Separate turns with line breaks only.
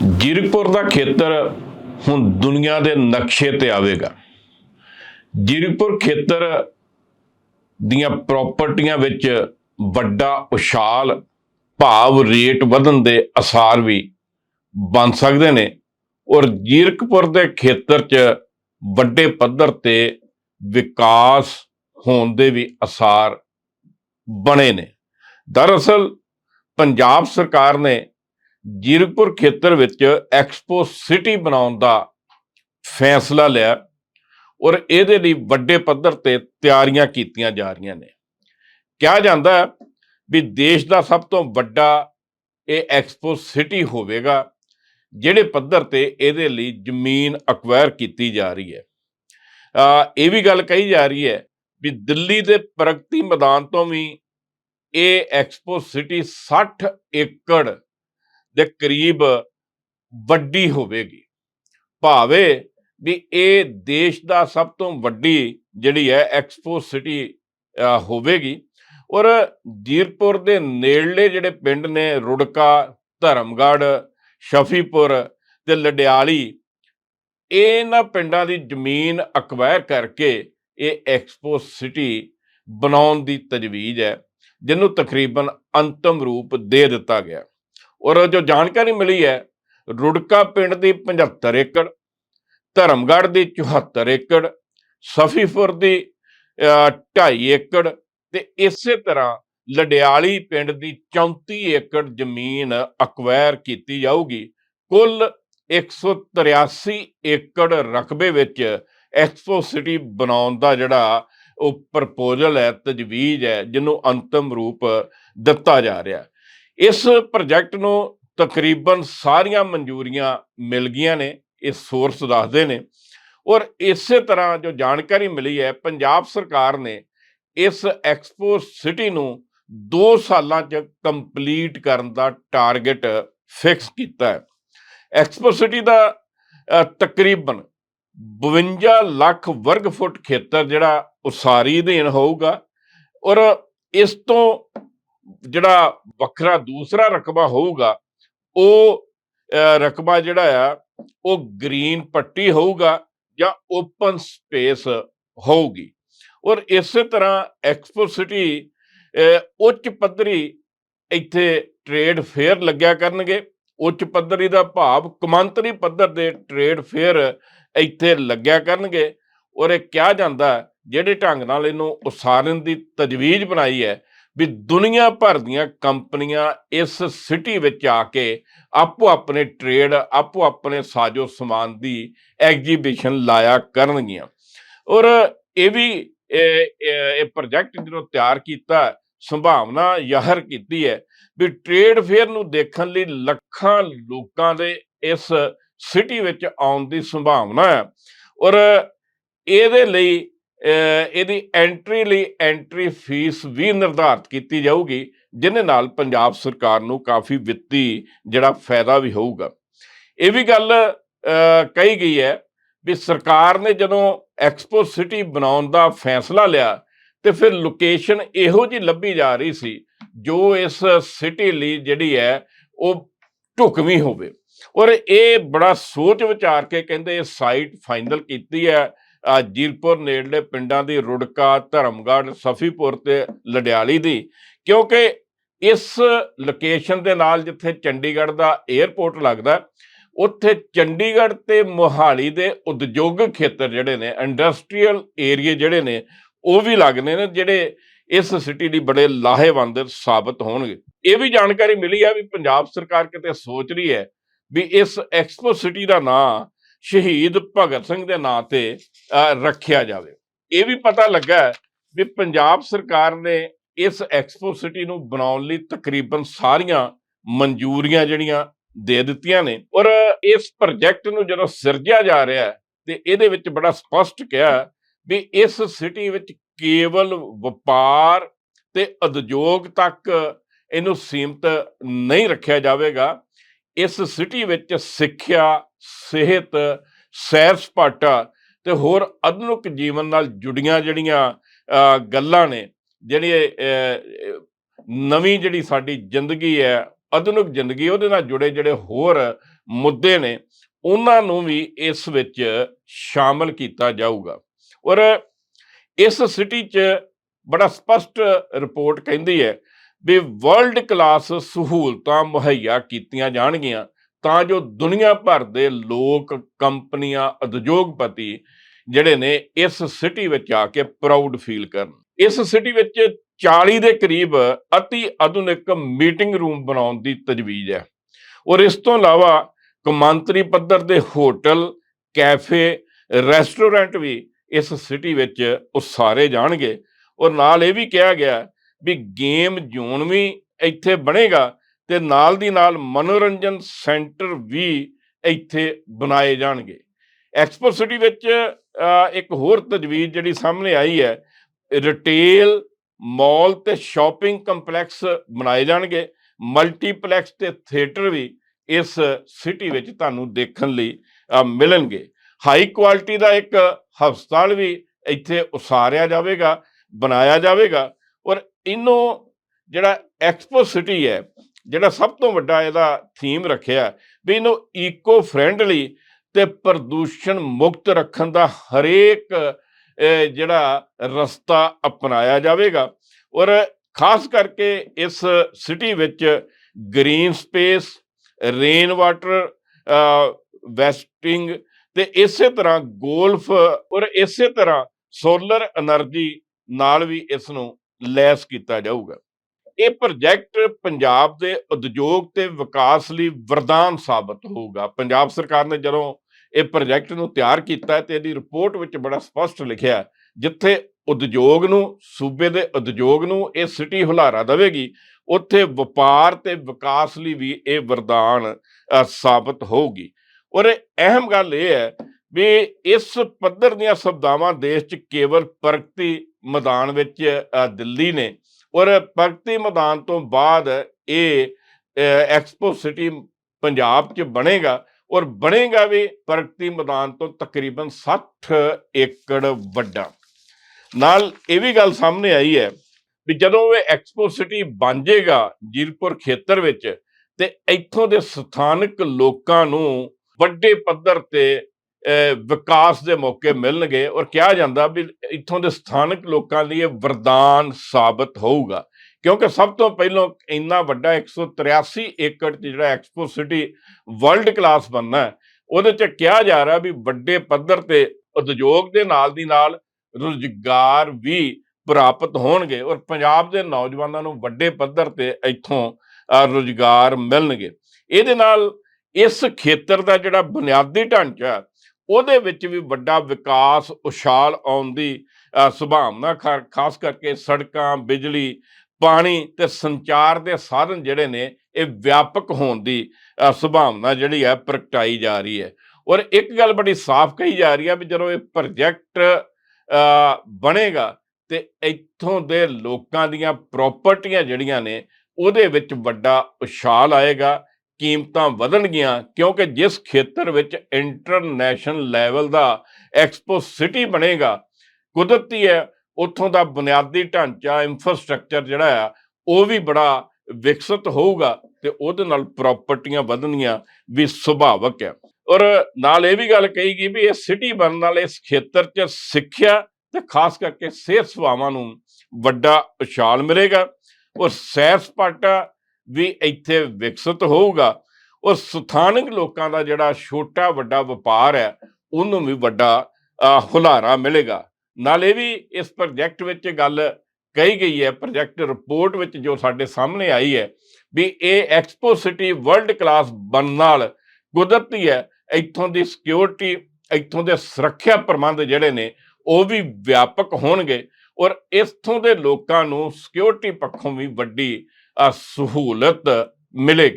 ਜੀਰਕਪੁਰ ਦਾ ਖੇਤਰ ਹੁਣ ਦੁਨੀਆ ਦੇ ਨਕਸ਼ੇ ਤੇ ਆਵੇਗਾ। ਜੀਰਕਪੁਰ ਖੇਤਰ ਦੀਆਂ ਪ੍ਰਾਪਰਟੀਆਂ ਵਿੱਚ ਵੱਡਾ ਉਛਾਲ, ਭਾਵ ਰੇਟ ਵਧਣ ਦੇ ਅਸਾਰ ਵੀ ਬਣ ਸਕਦੇ ਨੇ ਔਰ ਜੀਰਕਪੁਰ ਦੇ ਖੇਤਰ 'ਚ ਵੱਡੇ ਪੱਧਰ ਤੇ ਵਿਕਾਸ ਹੋਣ ਦੇ ਵੀ ਅਸਾਰ ਬਣੇ ਨੇ। ਦਰਅਸਲ ਪੰਜਾਬ ਸਰਕਾਰ ਨੇ ਜੀਰਕਪੁਰ ਖੇਤਰ ਵਿੱਚ ਐਕਸਪੋ ਸਿਟੀ ਬਣਾਉਣ ਦਾ ਫੈਸਲਾ ਲਿਆ ਔਰ ਇਹਦੇ ਲਈ ਵੱਡੇ ਪੱਧਰ ਤੇ ਤਿਆਰੀਆਂ ਕੀਤੀਆਂ ਜਾ ਰਹੀਆਂ ਨੇ। ਕਿਹਾ ਜਾਂਦਾ ਹੈ ਵੀ ਦੇਸ਼ ਦਾ ਸਭ ਤੋਂ ਵੱਡਾ ਇਹ ਐਕਸਪੋ ਸਿਟੀ ਹੋਵੇਗਾ, ਜਿਹੜੇ ਪੱਧਰ ਤੇ ਇਹਦੇ ਲਈ ਜ਼ਮੀਨ ਅਕਵਾਇਰ ਕੀਤੀ ਜਾ ਰਹੀ ਹੈ। ਆ ਇਹ ਵੀ ਗੱਲ ਕਹੀ ਜਾ ਰਹੀ ਹੈ ਵੀ ਦਿੱਲੀ ਦੇ ਪ੍ਰਗਤੀ ਮੈਦਾਨ ਤੋਂ ਵੀ ਇਹ ਐਕਸਪੋ ਸਿਟੀ 60 ਏਕੜ ਦੇ ਕਰੀਬ ਵੱਡੀ ਹੋਵੇਗੀ। ਭਾਵੇਂ ਵੀ ਇਹ ਦੇਸ਼ ਦਾ ਸਭ ਤੋਂ ਵੱਡੀ ਜਿਹੜੀ ਹੈ ਐਕਸਪੋ ਸਿਟੀ ਹੋਵੇਗੀ ਔਰ ਜੀਰਪੁਰ ਦੇ ਨੇੜਲੇ ਜਿਹੜੇ ਪਿੰਡ ਨੇ ਰੁੜਕਾ, ਧਰਮਗੜ੍ਹ, ਸ਼ਫੀਪੁਰ ਤੇ ਲਡਿਆਲੀ, ਇਹਨਾਂ ਪਿੰਡਾਂ ਦੀ ਜ਼ਮੀਨ ਅਕਵਾਇਰ ਕਰਕੇ ਇਹ ਐਕਸਪੋ ਸਿਟੀ ਬਣਾਉਣ ਦੀ ਤਜਵੀਜ਼ ਹੈ, ਜਿਹਨੂੰ ਤਕਰੀਬਨ ਅੰਤਮ ਰੂਪ ਦੇ ਦਿੱਤਾ ਗਿਆ। ਔਰ ਜੋ ਜਾਣਕਾਰੀ ਮਿਲੀ ਹੈ, ਰੁੜਕਾ ਪਿੰਡ ਦੀ 75 ਏਕੜ, ਧਰਮਗੜ੍ਹ ਦੀ 74 ਏਕੜ, ਸਫੀਪੁਰ ਦੀ 2.5 ਏਕੜ ਤੇ ਇਸੇ ਤਰ੍ਹਾਂ ਲਡਿਆਲੀ ਪਿੰਡ ਦੀ 34 ਏਕੜ ਜ਼ਮੀਨ ਅਕਵਾਇਰ ਕੀਤੀ ਜਾਊਗੀ। ਕੁੱਲ 183 ਏਕੜ ਰਕਬੇ ਵਿੱਚ ਐਕਸਪੋ ਸਿਟੀ ਬਣਾਉਣ ਦਾ ਜਿਹੜਾ ਉਹ ਪ੍ਰਪੋਜ਼ਲ ਹੈ, ਤਜਵੀਜ਼ ਹੈ, ਜਿਹਨੂੰ ਅੰਤਮ ਰੂਪ ਦਿੱਤਾ ਜਾ ਰਿਹਾ। ਇਸ ਪ੍ਰੋਜੈਕਟ ਨੂੰ ਤਕਰੀਬਨ ਸਾਰੀਆਂ ਮਨਜ਼ੂਰੀਆਂ ਮਿਲ ਗਈਆਂ ਨੇ, ਇਹ ਸੋਰਸ ਦੱਸਦੇ ਨੇ। ਔਰ ਇਸੇ ਤਰ੍ਹਾਂ ਜੋ ਜਾਣਕਾਰੀ ਮਿਲੀ ਹੈ, ਪੰਜਾਬ ਸਰਕਾਰ ਨੇ ਇਸ ਐਕਸਪੋ ਸਿਟੀ ਨੂੰ 2 ਸਾਲਾਂ 'ਚ ਕੰਪਲੀਟ ਕਰਨ ਦਾ ਟਾਰਗੇਟ ਫਿਕਸ ਕੀਤਾ ਹੈ। ਐਕਸਪੋ ਸਿਟੀ ਦਾ ਤਕਰੀਬਨ 52 ਲੱਖ ਵਰਗ ਫੁੱਟ ਖੇਤਰ ਜਿਹੜਾ ਉਸਾਰੀ ਅਧੀਨ ਹੋਊਗਾ। ਔਰ ਇਸ ਤੋਂ ਜਿਹੜਾ ਵੱਖਰਾ ਦੂਸਰਾ ਰਕਬਾ ਹੋਊਗਾ ਉਹ ਅ, ਰਕਬਾ ਜਿਹੜਾ ਆ ਉਹ ਗ੍ਰੀਨ ਪੱਟੀ ਹੋਊਗਾ ਜਾਂ ਓਪਨ ਸਪੇਸ ਹੋਊਗੀ। ਔਰ ਇਸੇ ਤਰ੍ਹਾਂ ਐਕਸਪੋ ਸਿਟੀ ਉੱਚ ਪੱਧਰੀ ਇੱਥੇ ਟ੍ਰੇਡ ਫੇਅਰ ਲੱਗਿਆ ਕਰਨਗੇ। ਉੱਚ ਪੱਧਰੀ ਦਾ ਭਾਵ ਕਮਾਂਤਰੀ ਪੱਧਰ ਦੇ ਟ੍ਰੇਡ ਫੇਅਰ ਇੱਥੇ ਲੱਗਿਆ ਕਰਨਗੇ। ਔਰ ਇਹ ਕਿਹਾ ਜਾਂਦਾ ਜਿਹੜੇ ਢੰਗ ਨਾਲ ਇਹਨੂੰ ਉਸਾਰਨ ਦੀ ਤਜਵੀਜ਼ ਬਣਾਈ ਹੈ ਵੀ ਦੁਨੀਆ ਭਰ ਦੀਆਂ ਕੰਪਨੀਆਂ ਇਸ ਸਿਟੀ ਵਿੱਚ ਆ ਕੇ ਆਪੋ ਆਪਣੇ ਟ੍ਰੇਡ, ਆਪੋ ਆਪਣੇ ਸਾਜੋ ਸਮਾਨ ਦੀ ਐਗਜੀਬਿਸ਼ਨ ਲਾਇਆ ਕਰਨਗੀਆਂ। ਔਰ ਇਹ ਵੀ, ਇਹ ਪ੍ਰੋਜੈਕਟ ਜਦੋਂ ਤਿਆਰ ਕੀਤਾ, ਸੰਭਾਵਨਾ ਜ਼ਾਹਰ ਕੀਤੀ ਹੈ ਵੀ ਟ੍ਰੇਡ ਫੇਅਰ ਨੂੰ ਦੇਖਣ ਲਈ ਲੱਖਾਂ ਲੋਕਾਂ ਦੇ ਇਸ ਸਿਟੀ ਵਿੱਚ ਆਉਣ ਦੀ ਸੰਭਾਵਨਾ ਹੈ। ਔਰ ਇਹਦੇ ਲਈ ਇਹਦੀ ਐਂਟਰੀ ਲਈ ਐਂਟਰੀ ਫੀਸ ਵੀ ਨਿਰਧਾਰਤ ਕੀਤੀ ਜਾਊਗੀ, ਜਿਹਦੇ ਨਾਲ ਪੰਜਾਬ ਸਰਕਾਰ ਨੂੰ ਕਾਫੀ ਵਿੱਤੀ ਜਿਹੜਾ ਫਾਇਦਾ ਵੀ ਹੋਊਗਾ। ਇਹ ਵੀ ਗੱਲ ਕਹੀ ਗਈ ਹੈ ਵੀ ਸਰਕਾਰ ਨੇ ਜਦੋਂ ਐਕਸਪੋ ਸਿਟੀ ਬਣਾਉਣ ਦਾ ਫੈਸਲਾ ਲਿਆ, ਤੇ ਫਿਰ ਲੋਕੇਸ਼ਨ ਇਹੋ ਜੀ ਲੱਭੀ ਜਾ ਰਹੀ ਸੀ, ਜੋ ਇਸ ਸਿਟੀ ਲਈ ਜਿਹੜੀ ਹੈ ਉਹ ਢੁਕਵੀਂ ਹੋਵੇ। ਔਰ ਇਹ ਬੜਾ ਸੋਚ ਵਿਚਾਰ ਕੇ ਕਹਿੰਦੇ ਇਹ ਸਾਈਟ ਫਾਈਨਲ ਕੀਤੀ ਹੈ ਜੀਰਪੁਰ ਨੇੜਲੇ ਪਿੰਡਾਂ ਦੀ ਰੁੜਕਾ, ਧਰਮਗੜ੍ਹ, ਸਫੀਪੁਰ ਤੇ ਲਡਿਆਲੀ ਦੀ, ਕਿਉਂਕਿ ਇਸ ਲੋਕੇਸ਼ਨ ਦੇ ਨਾਲ ਜਿੱਥੇ ਚੰਡੀਗੜ੍ਹ ਦਾ 에ਅਰਪੋਰਟ ਲੱਗਦਾ, ਉੱਥੇ ਚੰਡੀਗੜ੍ਹ ਤੇ ਮੋਹਾਲੀ ਦੇ ਉਦਯੋਗਿਕ ਖੇਤਰ ਜਿਹੜੇ ਨੇ ਇੰਡਸਟਰੀਅਲ ਏਰੀਆ ਜਿਹੜੇ ਨੇ, ਉਹ ਵੀ ਲੱਗਦੇ ਨੇ, ਜਿਹੜੇ ਇਸ ਸਿਟੀ ਲਈ ਬੜੇ ਲਾਹੇਵੰਦ ਸਾਬਤ ਹੋਣਗੇ। ਇਹ ਵੀ ਜਾਣਕਾਰੀ ਮਿਲੀ ਹੈ ਵੀ ਪੰਜਾਬ ਸਰਕਾਰ ਕਿਤੇ ਸੋਚ ਰਹੀ ਹੈ ਵੀ ਇਸ ਐਕਸਪੋ ਸਿਟੀ ਦਾ ਨਾਂ ਸ਼ਹੀਦ ਭਗਤ ਸਿੰਘ ਦੇ ਨਾਂ ਤੇ ਰੱਖਿਆ ਜਾਵੇ। ਇਹ ਵੀ ਪਤਾ ਲੱਗਾ ਵੀ ਪੰਜਾਬ ਸਰਕਾਰ ਨੇ ਇਸ ਐਕਸਪੋ ਸਿਟੀ ਨੂੰ ਬਣਾਉਣ ਲਈ ਤਕਰੀਬਨ ਸਾਰੀਆਂ ਮਨਜ਼ੂਰੀਆਂ ਜਿਹੜੀਆਂ ਦੇ ਦਿੱਤੀਆਂ ਨੇ ਔਰ ਇਸ ਪ੍ਰੋਜੈਕਟ ਨੂੰ ਜਦੋਂ ਸਿਰਜਿਆ ਜਾ ਰਿਹਾ ਹੈ, ਤੇ ਇਹਦੇ ਵਿੱਚ ਬੜਾ ਸਪਸ਼ਟ ਕਿਹਾ ਵੀ ਇਸ ਸਿਟੀ ਵਿੱਚ ਕੇਵਲ ਵਪਾਰ ਤੇ ਉਦਯੋਗ ਤੱਕ ਇਹਨੂੰ ਸੀਮਤ ਨਹੀਂ ਰੱਖਿਆ ਜਾਵੇਗਾ। ਇਸ ਸਿਟੀ ਵਿੱਚ ਸਿੱਖਿਆ, ਸਿਹਤ, ਸੈਰ ਸਪਾਟਾ ਤੇ ਹੋਰ ਆਧੁਨਿਕ ਜੀਵਨ ਨਾਲ ਜੁੜੀਆਂ ਜਿਹੜੀਆਂ ਗੱਲਾਂ ਨੇ ਜਿਹੜੀ ਨਵੀਂ ਜਿਹੜੀ ਸਾਡੀ ਜ਼ਿੰਦਗੀ ਹੈ, ਆਧੁਨਿਕ ਜ਼ਿੰਦਗੀ, ਉਹਦੇ ਨਾਲ ਜੁੜੇ ਜਿਹੜੇ ਹੋਰ ਮੁੱਦੇ ਨੇ, ਉਹਨਾਂ ਨੂੰ ਵੀ ਇਸ ਵਿੱਚ ਸ਼ਾਮਲ ਕੀਤਾ ਜਾਊਗਾ। ਔਰ ਇਸ ਸਿਟੀ 'ਚ ਬੜਾ ਸਪਸ਼ਟ ਰਿਪੋਰਟ ਕਹਿੰਦੀ ਹੈ ਵੀ ਵਰਲਡ ਕਲਾਸ ਸਹੂਲਤਾਂ ਮੁਹੱਈਆ ਕੀਤੀਆਂ ਜਾਣਗੀਆਂ, ਤਾਂ ਜੋ ਦੁਨੀਆ ਭਰ ਦੇ ਲੋਕ, ਕੰਪਨੀਆਂ, ਉਦਯੋਗਪਤੀ ਜਿਹੜੇ ਨੇ ਇਸ ਸਿਟੀ ਵਿੱਚ ਆ ਕੇ ਪ੍ਰਾਊਡ ਫੀਲ ਕਰਨ। ਇਸ ਸਿਟੀ ਵਿੱਚ 40 ਦੇ ਕਰੀਬ ਅਤੀ ਆਧੁਨਿਕ ਮੀਟਿੰਗ ਰੂਮ ਬਣਾਉਣ ਦੀ ਤਜਵੀਜ਼ ਹੈ। ਔਰ ਇਸ ਤੋਂ ਇਲਾਵਾ ਕੌਮਾਂਤਰੀ ਪੱਧਰ ਦੇ ਹੋਟਲ ਕੈਫੇ ਰੈਸਟੋਰੈਂਟ ਵੀ ਇਸ ਸਿਟੀ ਵਿੱਚ ਉਸਾਰੇ ਜਾਣਗੇ। ਔਰ ਨਾਲ ਇਹ ਵੀ ਕਿਹਾ ਗਿਆ ਵੀ ਗੇਮ ਜ਼ੋਨ ਵੀ ਇੱਥੇ ਬਣੇਗਾ ਤੇ ਨਾਲ ਦੀ ਨਾਲ ਮਨੋਰੰਜਨ ਸੈਂਟਰ ਵੀ ਇੱਥੇ ਬਣਾਏ ਜਾਣਗੇ। ਐਕਸਪੋ ਸਿਟੀ ਵਿੱਚ ਇੱਕ ਹੋਰ ਤਜਵੀਜ਼ ਜਿਹੜੀ ਸਾਹਮਣੇ ਆਈ ਹੈ ਰਿਟੇਲ ਮਾਲ ਤੇ ਸ਼ਾਪਿੰਗ ਕੰਪਲੈਕਸ ਬਣਾਏ ਜਾਣਗੇ। ਮਲਟੀਪਲੈਕਸ ਤੇ ਥੀਏਟਰ ਵੀ ਇਸ ਸਿਟੀ ਵਿੱਚ ਤੁਹਾਨੂੰ ਦੇਖਣ ਲਈ ਮਿਲਣਗੇ। ਹਾਈ ਕੁਆਲਿਟੀ ਦਾ ਇੱਕ ਹਸਪਤਾਲ ਵੀ ਇੱਥੇ ਉਸਾਰਿਆ ਜਾਵੇਗਾ, ਬਣਾਇਆ ਜਾਵੇਗਾ। ਇਹਨੂੰ ਜਿਹੜਾ ਐਕਸਪੋ ਸਿਟੀ ਹੈ, ਜਿਹੜਾ ਸਭ ਤੋਂ ਵੱਡਾ ਇਹਦਾ ਥੀਮ ਰੱਖਿਆ, ਵੀ ਇਹਨੂੰ ਈਕੋ ਫਰੈਂਡਲੀ ਤੇ ਪ੍ਰਦੂਸ਼ਣ ਮੁਕਤ ਰੱਖਣ ਦਾ ਹਰੇਕ ਜਿਹੜਾ ਰਸਤਾ ਅਪਣਾਇਆ ਜਾਵੇਗਾ। ਔਰ ਖਾਸ ਕਰਕੇ ਇਸ ਸਿਟੀ ਵਿੱਚ green space rain water harvesting ਤੇ ਇਸੇ ਤਰ੍ਹਾਂ ਗੋਲਫ ਔਰ ਇਸੇ ਤਰ੍ਹਾਂ ਸੋਲਰ એનર્ਜੀ ਨਾਲ ਵੀ ਇਸ ਨੂੰ ਲੈਸ ਕੀਤਾ ਜਾਊਗਾ। ਇਹ ਪ੍ਰੋਜੈਕਟ ਪੰਜਾਬ ਦੇ ਉਦਯੋਗ ਤੇ ਵਿਕਾਸ ਲਈ ਵਰਦਾਨ ਸਾਬਤ ਹੋਊਗਾ। ਪੰਜਾਬ ਸਰਕਾਰ ਨੇ ਜਦੋਂ ਇਹ ਪ੍ਰੋਜੈਕਟ ਨੂੰ ਤਿਆਰ ਕੀਤਾ ਹੈ ਤੇ ਇਹਦੀ ਰਿਪੋਰਟ ਵਿੱਚ ਬੜਾ ਸਪਸ਼ਟ ਲਿਖਿਆ ਜਿੱਥੇ ਉਦਯੋਗ ਨੂੰ, ਸੂਬੇ ਦੇ ਉਦਯੋਗ ਨੂੰ ਇਹ ਸਿਟੀ ਹੁਲਾਰਾ ਦੇਵੇਗੀ, ਉੱਥੇ ਵਪਾਰ ਤੇ ਵਿਕਾਸ ਲਈ ਵੀ ਇਹ ਵਰਦਾਨ ਸਾਬਤ ਹੋਊਗੀ। ਔਰ ਅਹਿਮ ਗੱਲ ਇਹ ਹੈ ਵੀ ਇਸ ਪੱਧਰ ਦੀਆਂ ਸਬਦਾਵਾਂ ਦੇਸ਼ 'ਚ ਕੇਵਲ ਪ੍ਰਗਤੀ ਮੈਦਾਨ ਵਿੱਚ ਦਿੱਲੀ ਨੇ ਔਰ ਪ੍ਰਗਤੀ ਮੈਦਾਨ ਤੋਂ ਬਾਅਦ ਇਹ ਐਕਸਪੋ ਸਿਟੀ ਪੰਜਾਬ 'ਚ ਬਣੇਗਾ ਔਰ ਬਣੇਗਾ ਵੀ ਪ੍ਰਗਤੀ ਮੈਦਾਨ ਤੋਂ ਤਕਰੀਬਨ 60 ਏਕੜ ਵੱਡਾ। ਨਾਲ ਇਹ ਵੀ ਗੱਲ ਸਾਹਮਣੇ ਆਈ ਹੈ ਵੀ ਜਦੋਂ ਇਹ ਐਕਸਪੋ ਸਿਟੀ ਬਣ ਜਾਏਗਾ ਜੀਰਪੁਰ ਖੇਤਰ ਵਿੱਚ, ਤੇ ਇੱਥੋਂ ਦੇ ਸਥਾਨਕ ਲੋਕਾਂ ਨੂੰ ਵੱਡੇ ਪੱਧਰ ਤੇ ਵਿਕਾਸ ਦੇ ਮੌਕੇ ਮਿਲਣਗੇ ਔਰ ਕਿਹਾ ਜਾਂਦਾ ਵੀ ਇੱਥੋਂ ਦੇ ਸਥਾਨਕ ਲੋਕਾਂ ਲਈ ਇਹ ਵਰਦਾਨ ਸਾਬਤ ਹੋਊਗਾ। ਕਿਉਂਕਿ ਸਭ ਤੋਂ ਪਹਿਲਾਂ ਇੰਨਾ ਵੱਡਾ 183 ਏਕੜ 'ਚ ਜਿਹੜਾ ਐਕਸਪੋ ਸਿਟੀ ਵਰਲਡ ਕਲਾਸ ਬਣਨਾ ਉਹਦੇ 'ਚ ਕਿਹਾ ਜਾ ਰਿਹਾ ਵੀ ਵੱਡੇ ਪੱਧਰ ਤੇ ਉਦਯੋਗ ਦੇ ਨਾਲ ਦੀ ਨਾਲ ਰੁਜ਼ਗਾਰ ਵੀ ਪ੍ਰਾਪਤ ਹੋਣਗੇ ਔਰ ਪੰਜਾਬ ਦੇ ਨੌਜਵਾਨਾਂ ਨੂੰ ਵੱਡੇ ਪੱਧਰ ਤੇ ਇੱਥੋਂ ਰੁਜ਼ਗਾਰ ਮਿਲਣਗੇ। ਇਹਦੇ ਨਾਲ ਇਸ ਖੇਤਰ ਦਾ ਜਿਹੜਾ ਬੁਨਿਆਦੀ ਢਾਂਚਾ ਉਹਦੇ ਵਿੱਚ ਵੀ ਵੱਡਾ ਵਿਕਾਸ ਉਛਾਲ ਆਉਣ ਦੀ ਸੁਭਾਵਨਾ ਖਾ- ਖਾਸ ਕਰਕੇ ਸੜਕਾਂ ਬਿਜਲੀ ਪਾਣੀ ਤੇ ਸੰਚਾਰ ਦੇ ਸਾਧਨ ਜਿਹੜੇ ਨੇ ਇਹ ਵਿਆਪਕ ਹੋਣ ਦੀ ਅ, ਸੰਭਾਵਨਾ ਜਿਹੜੀ ਹੈ ਪ੍ਰਗਟਾਈ ਜਾ ਰਹੀ ਹੈ। ਔਰ ਇੱਕ ਗੱਲ ਬੜੀ ਸਾਫ਼ ਕਹੀ ਜਾ ਰਹੀ ਹੈ ਵੀ ਜਦੋਂ ਇਹ ਪ੍ਰੋਜੈਕਟ ਬਣੇਗਾ ਤੇ ਇੱਥੋਂ ਦੇ ਲੋਕਾਂ ਦੀਆਂ ਪ੍ਰਾਪਰਟੀਆਂ ਜਿਹੜੀਆਂ ਨੇ ਉਹਦੇ ਵਿੱਚ ਵੱਡਾ ਉਛਾਲ ਆਏਗਾ। ਕੀਮਤਾਂ ਵਧਣਗੀਆਂ ਕਿਉਂਕਿ ਜਿਸ ਖੇਤਰ ਵਿੱਚ ਇੰਟਰਨੈਸ਼ਨਲ ਲੈਵਲ ਦਾ ਐਕਸਪੋ ਸਿਟੀ ਬਣੇਗਾ, ਕੁਦਰਤੀ ਹੈ, ਉੱਥੋਂ ਦਾ ਬੁਨਿਆਦੀ ਢਾਂਚਾ ਇਨਫਰਾਸਟ੍ਰਕਚਰ ਜਿਹੜਾ ਆ, ਉਹ ਵੀ ਬੜਾ ਵਿਕਸਿਤ ਹੋਊਗਾ ਤੇ ਉਹਦੇ ਨਾਲ ਪ੍ਰਾਪਰਟੀਆਂ ਵਧਣੀਆਂ ਵੀ ਸੁਭਾਵਕ ਹੈ। ਔਰ ਨਾਲ ਇਹ ਵੀ ਗੱਲ ਕਹੀ ਗਈ ਵੀ ਇਹ ਸਿਟੀ ਬਣਨ ਨਾਲ ਇਸ ਖੇਤਰ 'ਚ ਸਿੱਖਿਆ ਤੇ ਖਾਸ ਕਰਕੇ ਸਿਹਤ ਸੇਵਾਵਾਂ ਨੂੰ ਵੱਡਾ ਉਛਾਲ ਮਿਲੇਗਾ। ਔਰ ਸੈਰ ਸਪਾਟਾ ਵੀ ਇੱਥੇ ਵਿਕਸਿਤ ਹੋਊਗਾ। ਔਰ ਸਥਾਨਕ ਲੋਕਾਂ ਦਾ ਜਿਹੜਾ ਛੋਟਾ ਵੱਡਾ ਵਪਾਰ ਹੈ, ਉਹਨੂੰ ਵੀ ਵੱਡਾ ਹੁਲਾਰਾ ਮਿਲੇਗਾ। ਨਾਲ ਇਹ ਵੀ ਇਸ ਪ੍ਰੋਜੈਕਟ ਵਿੱਚ ਗੱਲ ਕਹੀ ਗਈ ਹੈ, ਪ੍ਰੋਜੈਕਟ ਰਿਪੋਰਟ ਵਿੱਚ ਜੋ ਸਾਡੇ ਸਾਹਮਣੇ ਆਈ ਹੈ, ਵੀ ਇਹ ਐਕਸਪੋ ਸਿਟੀ ਵਰਲਡ ਕਲਾਸ ਬਣਨ ਨਾਲ ਕੁਦਰਤੀ ਹੈ। ਇੱਥੋਂ ਦੀ ਸਿਕਿਉਰਿਟੀ, ਇੱਥੋਂ ਦੇ ਸੁਰੱਖਿਆ ਪ੍ਰਬੰਧ ਜਿਹੜੇ ਨੇ, ਉਹ ਵੀ ਵਿਆਪਕ ਹੋਣਗੇ। ਔਰ ਇੱਥੋਂ ਦੇ ਲੋਕਾਂ ਨੂੰ ਸਿਕਿਉਰਿਟੀ ਪੱਖੋਂ ਵੀ ਵੱਡੀ ਸਹੂਲਤ ਮਿਲੇਗੀ।